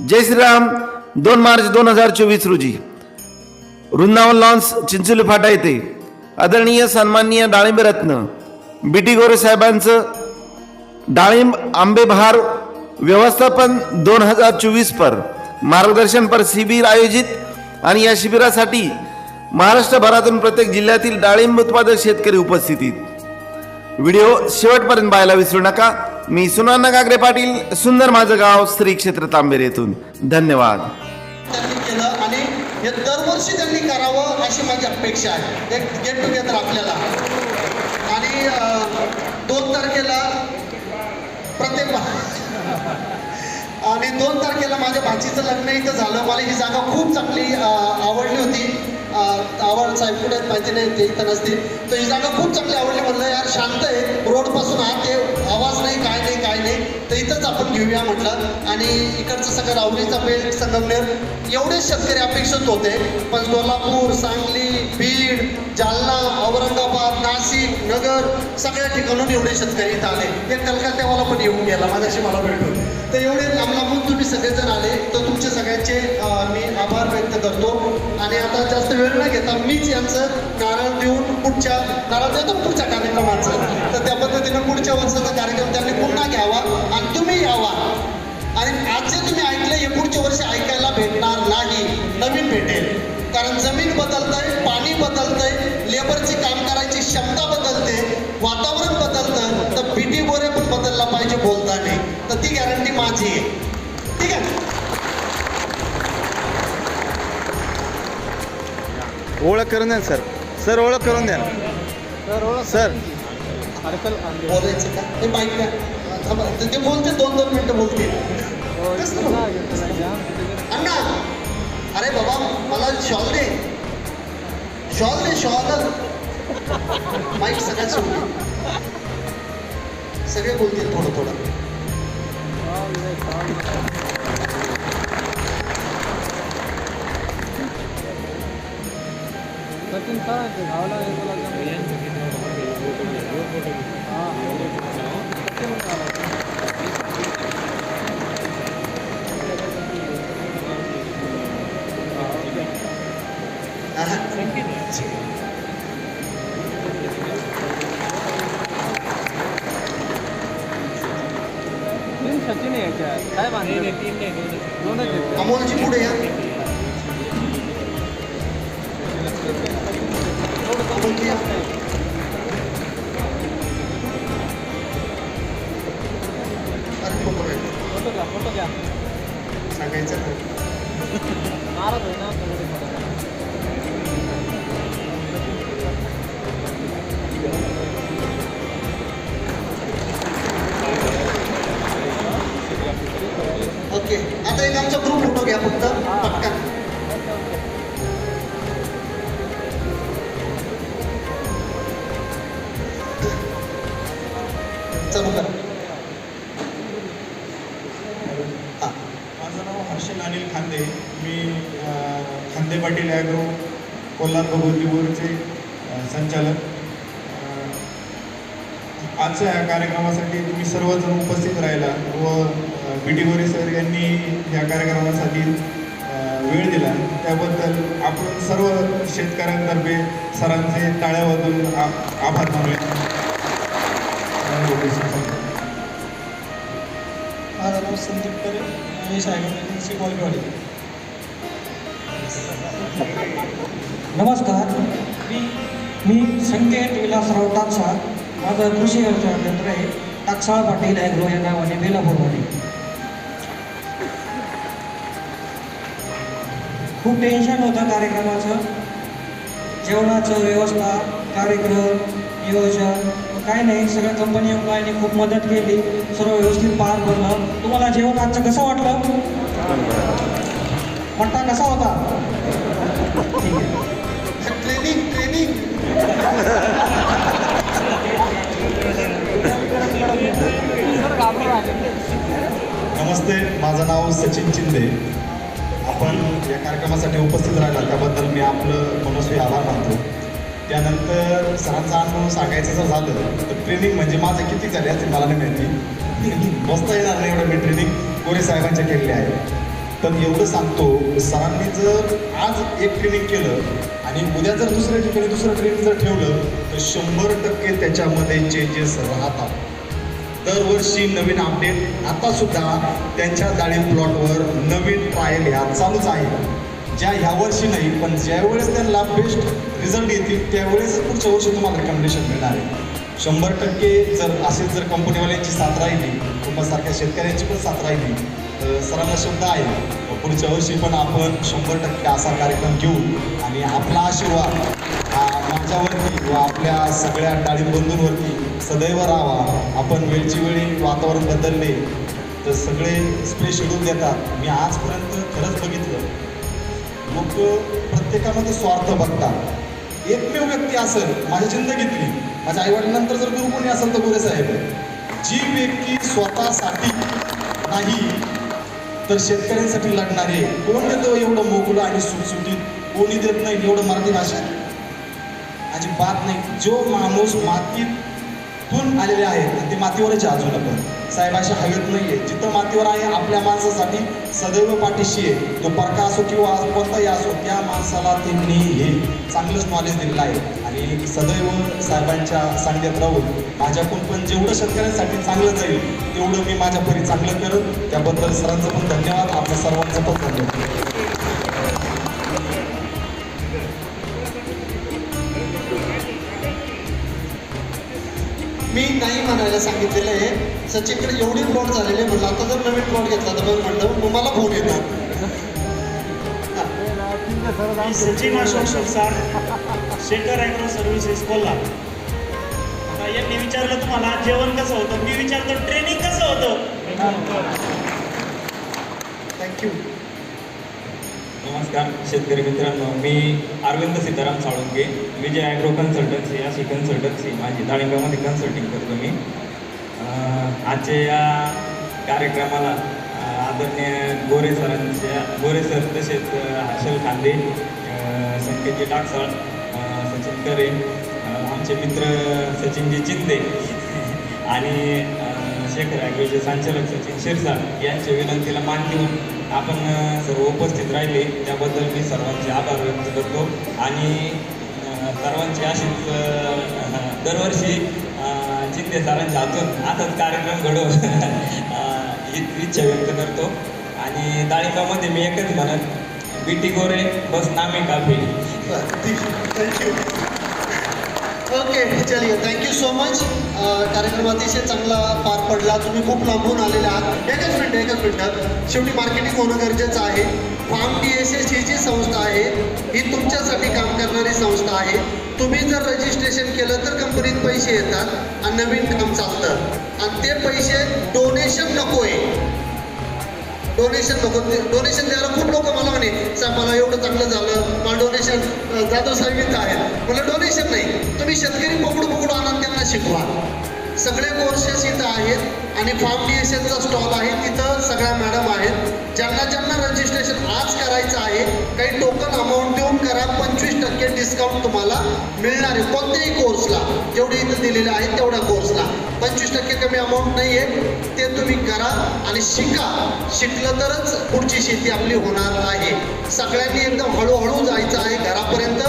जय श्रीराम दोन मार्च दोन हजार चोवीस रोजी. वृंदावन लॉन्स चिंचोली फाटा येथे आदरणीय सन्माननीय डाळिंब रत्न बी टी गोरे साहेबांचं डाळिंब आंबेबहार व्यवस्थापन दोन हजार चोवीस पर मार्गदर्शनपर शिबिर आयोजित आणि या शिबिरासाठी महाराष्ट्रभरातून प्रत्येक जिल्ह्यातील डाळिंब उत्पादक शेतकरी उपस्थितीत. व्हिडिओ शेवटपर्यंत पाहायला विसरू नका. मी सुनाना गागरे पाटील सुंदर माझं गाव श्री क्षेत्र तांबेर येथून. धन्यवाद. त्यांनी केलं आणि हे दरवर्षी त्यांनी करावं अशी माझी अपेक्षा आहे. एक गेट टुगेदर आपल्याला. आणि दोन तारखेला प्रत्येक आणि दोन तारखेला माझ्या भाचीचं लग्न इथं झालं. मला ही जागा खूप चांगली आवडली होती. अं, साहेब कुठे आहेत माहिती नाही ते इथं नसतील. तर ही जागा खूप चांगली आवडली म्हणलं यार शांत आहे. रोडपासून आत आहे आवाज नाही काय नाही काय नाही. तर इथंच आपण घेऊया म्हटलं. आणि इकडचं सगळं रावलीचा बेल्ट संगमनेर एवढे शेतकरी अपेक्षित होते. पण सोलापूर सांगली बीड जालना औरंगाबाद नाशिक नगर सगळ्या ठिकाणून एवढे शेतकरी इथं आले. हे कलकत्त्यावाला पण येऊन गेला. माझ्याशी मला भेटून. तर एवढे लांब लांबून तुम्ही सगळेजण आले तर तुमचे सगळ्यांचे मी आभार व्यक्त करतो. आणि आता जास्त वेळ न घेता मीच यांचं नारळ देऊन पुढच्या नारळ देतो पुढच्या कार्यक्रमाचं? तर त्या पद्धतीनं पुढच्या वर्षाचा कार्यक्रम त्यांनी पुन्हा घ्यावा आणि तुम्ही यावा. आणि आज जे तुम्ही ऐकलं हे पुढच्या वर्षी ऐकायला भेटणार नाही. नवीन भेटेल. कारण जमीन बदलतंय पाणी बदलतंय लेबरची काम करायची क्षमता बदलते वातावरण बदलतं तर बीटी बोरे तर ती गॅरंटी माझी आहे. ठीक आहे? ओळख करून द्या सर. सर ओळख करून द्या ना. सर बोलायचं का? हे माहीत. ते बोलते दोन दोन मिनिटं बोलतील. कसं बोलू? अण्णा! अरे बाबा मला शॉल दे. शॉल दे शॉल. माईक सगळ्यात सोडली सगळे बोलतील थोडं थोडं. सचिन काय ते गावाला हे गुलाबजाम हा, सचिन गावाला. आहा. तीन सचिन आहे याच्यात काय बांधले दोनच आहेत का? अमोलची पुढे या अमोलची नाराज होईल ना सगळे सरदार भगवतीपूरचे बोरचे संचालक आजच्या या कार्यक्रमासाठी तुम्ही सर्वजण उपस्थित राहिला व बी टी गोरे सर यांनी या कार्यक्रमासाठी वेळ दिला. त्याबद्दल आपण सर्व शेतकऱ्यांतर्फे सरांचे टाळ्या वाजून आभार मानूया. माझं नाव संदीप करे मी सायबर एजन्सी नमस्कार. मी मी संकेत विलासराव टाकसाळ. माझं कृषी व्यवसाय केंद्र आहे. टाकसाळ पाटील ॲग्रो या नावाने बेलापूरमध्ये. खूप टेन्शन होतं कार्यक्रमाचं. जेवणाचं व्यवस्था कार्यक्रम नियोजन काय नाही सगळ्या कंपनी आणि खूप मदत केली. सर्व व्यवस्थित पार पडलं. तुम्हाला जेवण आजचं कसं वाटलं? मट्टा कसा होता? ठीक आहे. नमस्ते माझं नाव सचिन चिंदे आपण या कार्यक्रमासाठी उपस्थित राहिला त्याबद्दल मी आपलं मनस्वी आभार मानतो. त्यानंतर सरांचा अनुभव सांगायचं जर झालं तर ट्रेनिंग म्हणजे माझं किती झाले असतील मला नाही माहिती. बसता येणार नाही एवढं मी ट्रेनिंग गोरे साहेबांच्या केलेली आहे. तर एवढं सांगतो सरांनी जर आज एक ट्रेनिंग केलं आणि उद्या जर दुसऱ्या ठिकाणी दुसरं ट्रेनिंग जर ठेवलं तर शंभर टक्के त्याच्यामध्ये चेंजेस राहतात. दरवर्षी नवीन अपडेट आता सुद्धा त्यांच्या डाळिंब प्लॉटवर नवीन ट्रायल ह्या चालूच आहे ज्या ह्या वर्षी नाही पण ज्यावेळेस त्यांना बेस्ट रिझल्ट येतील त्यावेळेस पुढच्या वर्षी तुम्हाला रेकमेंडेशन मिळणार आहे. शंभर टक्के जर असेच जर कंपनीवाल्यांची साथ राहिली कुटुंबासारख्या शेतकऱ्यांची पण साथ राहिली सरांना शब्द आहे. पुढच्या वर्षी पण आपण शंभर टक्के असा कार्यक्रम घेऊ आणि आपला आशीर्वाद हा माझ्यावरती व आपल्या सगळ्या डाळिंब बंधूंवरती सदैव राहावा. आपण वेळची वेळी वातावरण बदलले तर सगळे स्प्रे शेड्यूल देतात. मी आजपर्यंत खरंच बघितलं. लोक प्रत्येकामध्ये स्वार्थ बघतात. एकमेव व्यक्ती असेल माझ्या जिंदगीतली माझ्या आईवडिलांनंतर जर गुरु कोणी असेल तर गुरे साहेब. आहे. जी व्यक्ती स्वतःसाठी नाही तर शेतकऱ्यांसाठी लढणारे कोण देतो एवढं मोकळं आणि सुटसुटीत कोणी देत नाही एवढं मराठी भाषेत अजिबात नाही. जो माणूस मातीतून आलेले आहेत ते मातीवरच आहे पण साहेबाशी हवेत नाही आहे जिथं मातीवर आहे आपल्या माणसासाठी सदैव पाठीशी आहे. तो परका असो किंवा कोणताही असो त्या माणसाला त्यांनी हे चांगलंच नॉलेज दिलेलं आहे. आणि सदैव साहेबांच्या सांगण्यात राहून माझ्याकडून पण जेवढं शेतकऱ्यांसाठी चांगलं जाईल तेवढं मी माझ्या परी चांगलं करेन. त्याबद्दल सरांचं पण धन्यवाद. आपल्या सर्वांचं पण धन्यवाद. मी नाही म्हणायला सांगितलेलं आहे. सचिनकडे एवढी प्लॉट झालेले म्हणलं आता जर नवीन प्लॉट घेतला तर बरं म्हणलं मग मला फोन येतात सचिन अशोक शिरसाट शेखर ॲग्रो सर्व्हिसेस कोल्हापूर. आता यांनी विचारलं तुम्हाला जेवण कसं होतं? मी विचारतो ट्रेनिंग कसं होतं? थँक्यू नमस्कार शेतकरी मित्रांनो मी अरविंद सीताराम साळुंके विजय ॲग्रो कन्सल्टन्सी अशी कन्सल्टन्सी माझी डाळिंबामध्ये कन्सल्टिंग करतो मी. आजच्या या कार्यक्रमाला आदरणीय गोरे सरांच्या गोरे सर तसेच हर्षल खांदे संकेतजी टाकसाळ सचिन करे आमचे मित्र सचिनजी चिंदे आणि अं, शेखर संचालक सचिन शिरसाट यांच्या विनंतीला मान देऊन आपण सर्व उपस्थित राहिले. त्याबद्दल मी सर्वांचे आभार व्यक्त करतो. आणि सर्वांचे सर्वांची अशीच दरवर्षी अं, शिंदे सरांच्या हातून कार्यक्रम घडव इच्छा व्यक्त करतो. आणि डाळिंबामध्ये मी एकच म्हणत बीटी गोरे बस नामे काफी. थँक्यू ओके चलिए थँक्यू सो मच कार्यक्रम अतिशय चांगला पार पडला. तुम्ही खूप लांबून आलेले आहात. एकच मिनिट एकच मिनिट. शेवटी मार्केटिंग होणं गरजेचं आहे. फार्म डी एस एस ही जी संस्था आहे ही तुमच्यासाठी काम करणारी संस्था आहे. तुम्ही जर रजिस्ट्रेशन केलं तर कंपनीत पैसे येतात आणि नवीन काम चालतं. आणि ते पैसे डोनेशन नको आहे डोनेशन नको डोनेशन द्यायला खूप लोक मला म्हणे मला एवढं चांगलं झालं जाधव साहेब इथं आहेत मला डोनेशन नाही. तुम्ही शेतकरी पकडू पकडू आणून त्यांना शिकवा. सगळे कोर्सेस इथं आहेत आणि फार्म डी एस एसचा स्टॉल आहे. तिथं सगळ्या मॅडम आहेत. ज्यांना ज्यांना रजिस्ट्रेशन आज करायचं आहे काही टोकन अमाऊंट देऊन करा. पंचवीस टक्के डिस्काउंट तुम्हाला मिळणार आहे. कोणत्याही कोर्सला जेवढे इथं दिलेले आहेत तेवढ्या कोर्सला अमाऊंट नाही आहे ते तुम्ही करा आणि शिका. शिकलं तरच पुढची शेती आपली होणार आहे. सगळ्यांनी एकदम हळूहळू जायचं आहे घरापर्यंत.